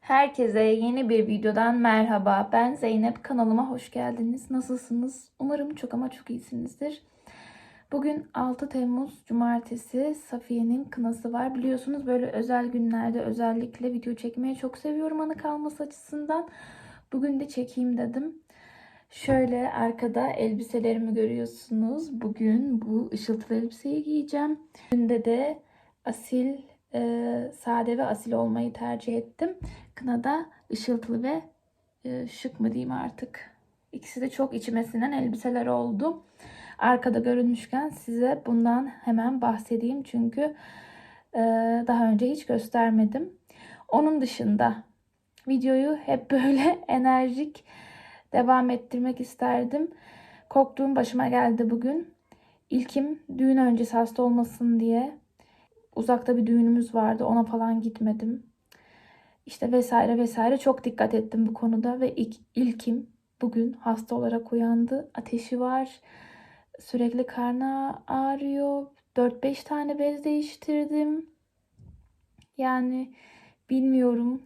Herkese yeni bir videodan merhaba. Ben Zeynep. Kanalıma hoş geldiniz. Nasılsınız? Umarım çok ama çok iyisinizdir. Bugün 6 Temmuz Cumartesi Safiye'nin kınası var. Biliyorsunuz böyle özel günlerde özellikle video çekmeyi çok seviyorum anı kalması açısından. Bugün de çekeyim dedim. Şöyle arkada elbiselerimi görüyorsunuz. Bugün bu ışıltılı elbiseyi giyeceğim. Bugün de asil, e, sade ve asil olmayı tercih ettim. Kınada ışıltılı ve e, şık mı diyeyim artık. İkisi de çok içime sinen elbiseler oldu. Arkada görünmüşken size bundan hemen bahsedeyim. Çünkü e, daha önce hiç göstermedim. Onun dışında videoyu hep böyle enerjik devam ettirmek isterdim. Korktuğum başıma geldi bugün. İlkim düğün öncesi hasta olmasın diye uzakta bir düğünümüz vardı. Ona falan gitmedim. İşte vesaire vesaire çok dikkat ettim bu konuda ve ilk, ilkim bugün hasta olarak uyandı. Ateşi var. Sürekli karnı ağrıyor. 4-5 tane bez değiştirdim. Yani bilmiyorum.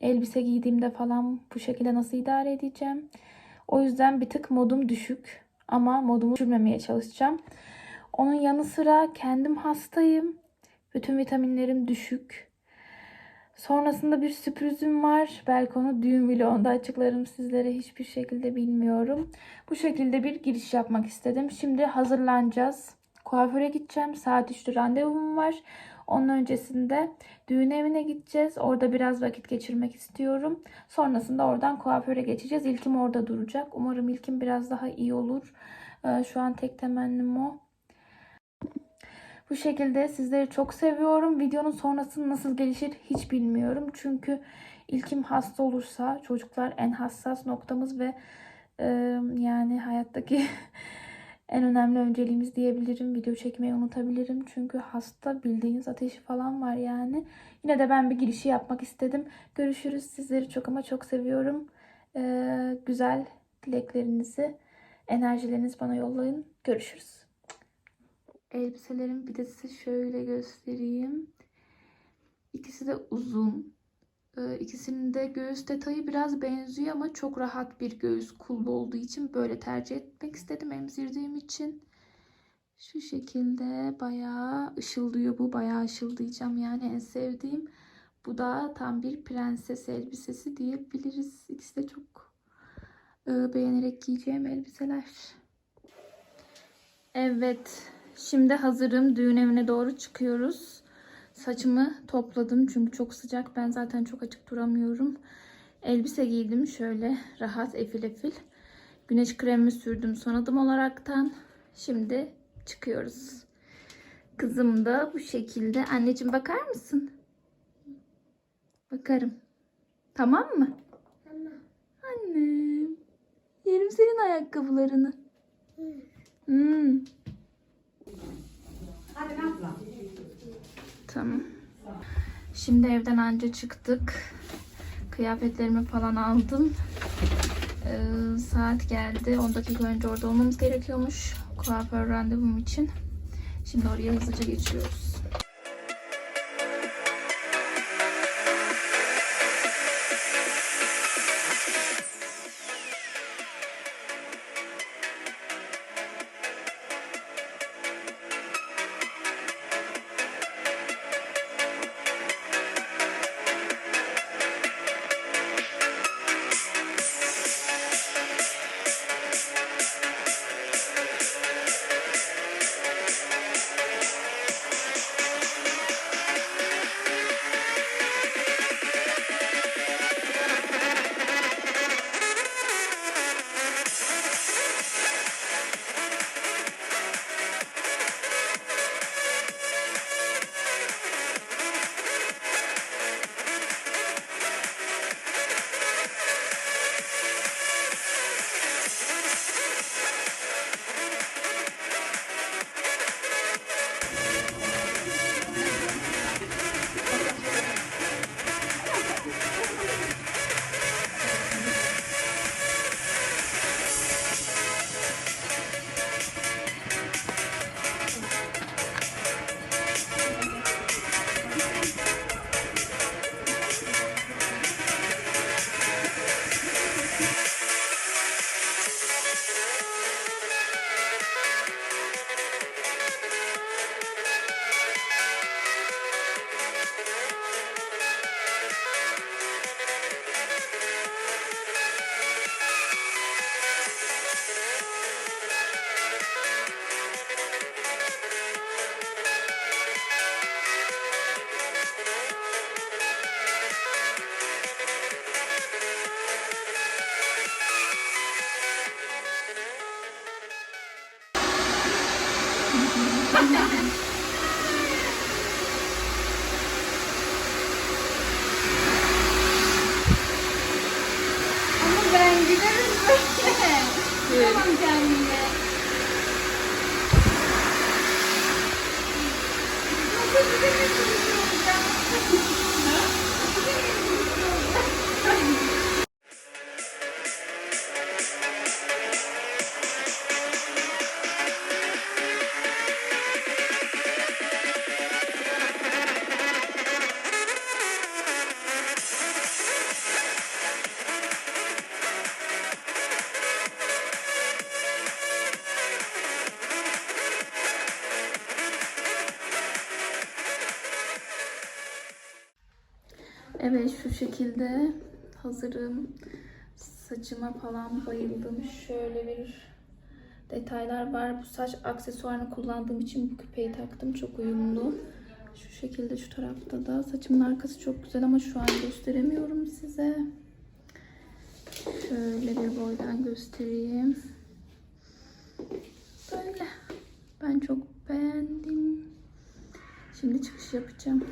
Elbise giydiğimde falan bu şekilde nasıl idare edeceğim. O yüzden bir tık modum düşük. Ama modumu düşürmemeye çalışacağım. Onun yanı sıra kendim hastayım. Bütün vitaminlerim düşük. Sonrasında bir sürprizim var. Belki onu düğün vlogunda açıklarım sizlere. Hiçbir şekilde bilmiyorum. Bu şekilde bir giriş yapmak istedim. Şimdi hazırlanacağız. Kuaföre gideceğim. Saat 3'te randevum var. Onun öncesinde düğün evine gideceğiz. Orada biraz vakit geçirmek istiyorum. Sonrasında oradan kuaföre geçeceğiz. İlkim orada duracak. Umarım ilkim biraz daha iyi olur. Ee, Şu an tek temennim o. Bu şekilde sizleri çok seviyorum. Videonun sonrası nasıl gelişir hiç bilmiyorum. Çünkü ilkim hasta olursa çocuklar en hassas noktamız ve e, yani hayattaki en önemli önceliğimiz diyebilirim. Video çekmeyi unutabilirim. Çünkü hasta bildiğiniz ateşi falan var yani. Yine de ben bir girişi yapmak istedim. Görüşürüz. Sizleri çok ama çok seviyorum. E, güzel dileklerinizi, enerjilerinizi bana yollayın. Görüşürüz. Elbiselerin bir de size şöyle göstereyim. İkisi de uzun. Ee, İkisinin de göğüs detayı biraz benziyor ama çok rahat bir göğüs kullu olduğu için böyle tercih etmek istedim emzirdiğim için. Şu şekilde bayağı ışıldıyor bu. Bayağı ışıldayacağım yani en sevdiğim. Bu da tam bir prenses elbisesi diyebiliriz. İkisi de çok e, beğenerek giyeceğim elbiseler. Evet. Şimdi hazırım. Düğün evine doğru çıkıyoruz. Saçımı topladım çünkü çok sıcak. Ben zaten çok açık duramıyorum. Elbise giydim şöyle rahat efil efil. Güneş kremimi sürdüm son adım olaraktan. Şimdi çıkıyoruz. Kızım da bu şekilde. Anneciğim bakar mısın? Bakarım. Tamam mı? Tamam. Annem. Yerim senin ayakkabılarını. Hmm. Hadi abla. Tamam. Şimdi evden anca çıktık. Kıyafetlerimi falan aldım. Ee, saat geldi. 10 dakika önce orada olmamız gerekiyormuş. Kuaför randevum için. Şimdi oraya hızlıca geçiyoruz. Ama ben giderim böyle. Tamam kendime. Nasıl gidemedim Evet şu şekilde hazırım. Saçıma falan bayıldım. Şöyle bir detaylar var. Bu saç aksesuarını kullandığım için bu küpeyi taktım. Çok uyumlu. Şu şekilde şu tarafta da. Saçımın arkası çok güzel ama şu an gösteremiyorum size. Şöyle bir boydan göstereyim. Böyle. Ben çok beğendim. Şimdi çıkış yapacağım.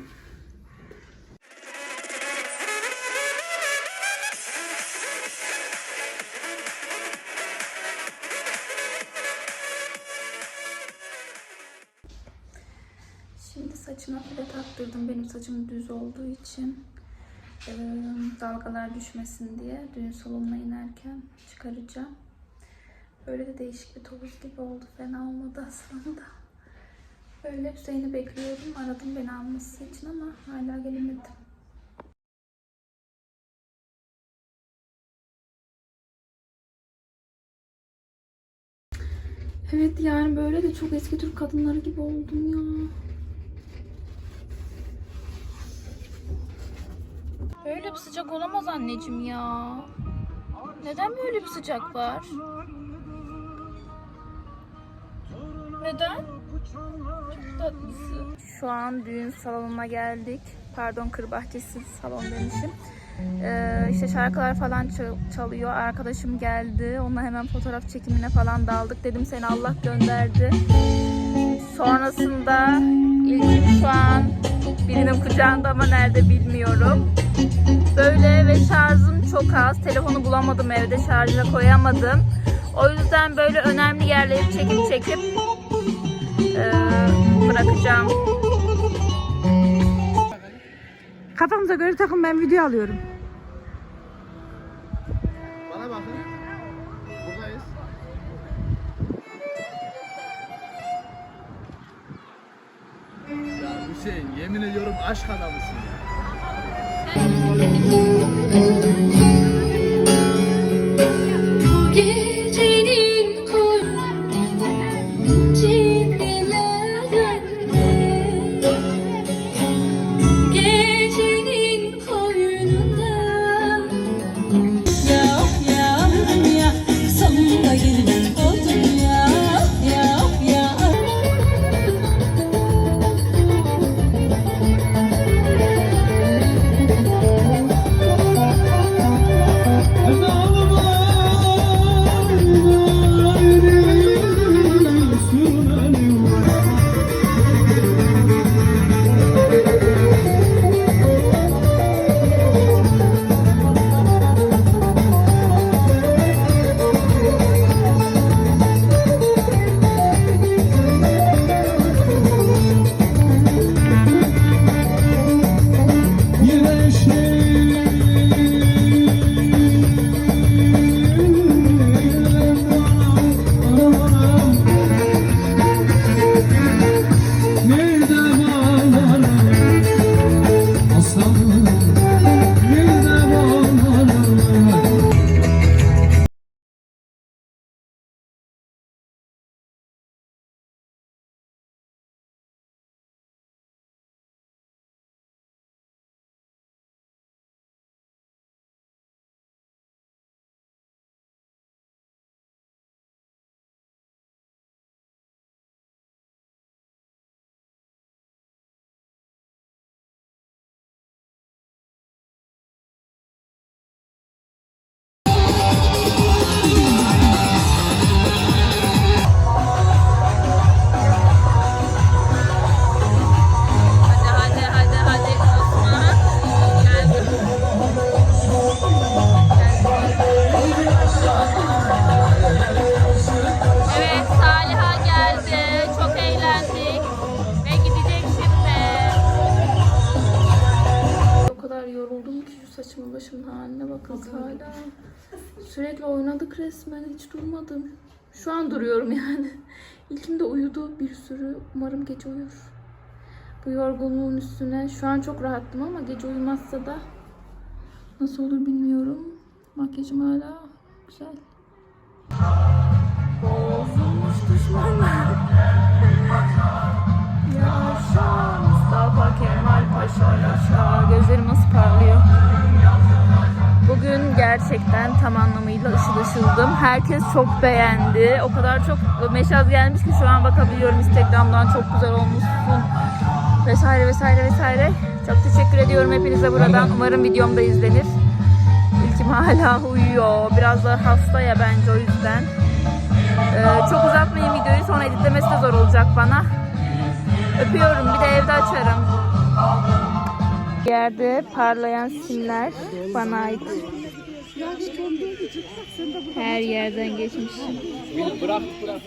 Saçıma file taktırdım. Benim saçım düz olduğu için eee, dalgalar düşmesin diye düğün salonuna inerken çıkaracağım. Böyle de değişik bir topuz gibi oldu. Fena olmadı aslında. Böyle Hüseyin'i bekliyorum. Aradım beni alması için ama hala gelemedi. Evet yani böyle de çok eski Türk kadınları gibi oldum ya. Böyle bir sıcak olamaz anneciğim ya. Neden böyle bir sıcak var? Neden? Şu an düğün salonuna geldik. Pardon kır bahçesi salon demişim. Ee, işte şarkılar falan çal- çalıyor. Arkadaşım geldi. Onunla hemen fotoğraf çekimine falan daldık. Dedim seni Allah gönderdi. Sonrasında ilkim şu an birinin kucağında ama nerede bilmiyorum. Böyle ve şarjım çok az. Telefonu bulamadım evde şarjına koyamadım. O yüzden böyle önemli yerleri çekip çekip eee, bırakacağım. Kafanıza göre takın ben video alıyorum. Aşk adamısın ya. Sürekli oynadık resmen. Hiç durmadım. Şu an duruyorum yani. İlkim de uyudu bir sürü. Umarım gece uyur. Bu yorgunluğun üstüne şu an çok rahattım ama gece uyumazsa da nasıl olur bilmiyorum. Makyajım hala güzel. Bozulmuş düşmanlar. Yaşa Mustafa Kemal Paşa yaşa. Gözlerim nasıl parlıyor. Gerçekten tam anlamıyla ışıl ışıldım. Herkes çok beğendi. O kadar çok mesaj gelmiş ki şu an bakabiliyorum Instagram'dan çok güzel olmuşsun. Vesaire vesaire vesaire. Çok teşekkür ediyorum hepinize buradan. Umarım videom da izlenir. İlkim hala uyuyor. Biraz da hasta ya bence o yüzden. Ee, çok uzatmayayım videoyu sonra editlemesi de zor olacak bana. Öpüyorum bir de evde açarım. Yerde parlayan simler bana ait. Her yerden geçmişim. Bırak bırak.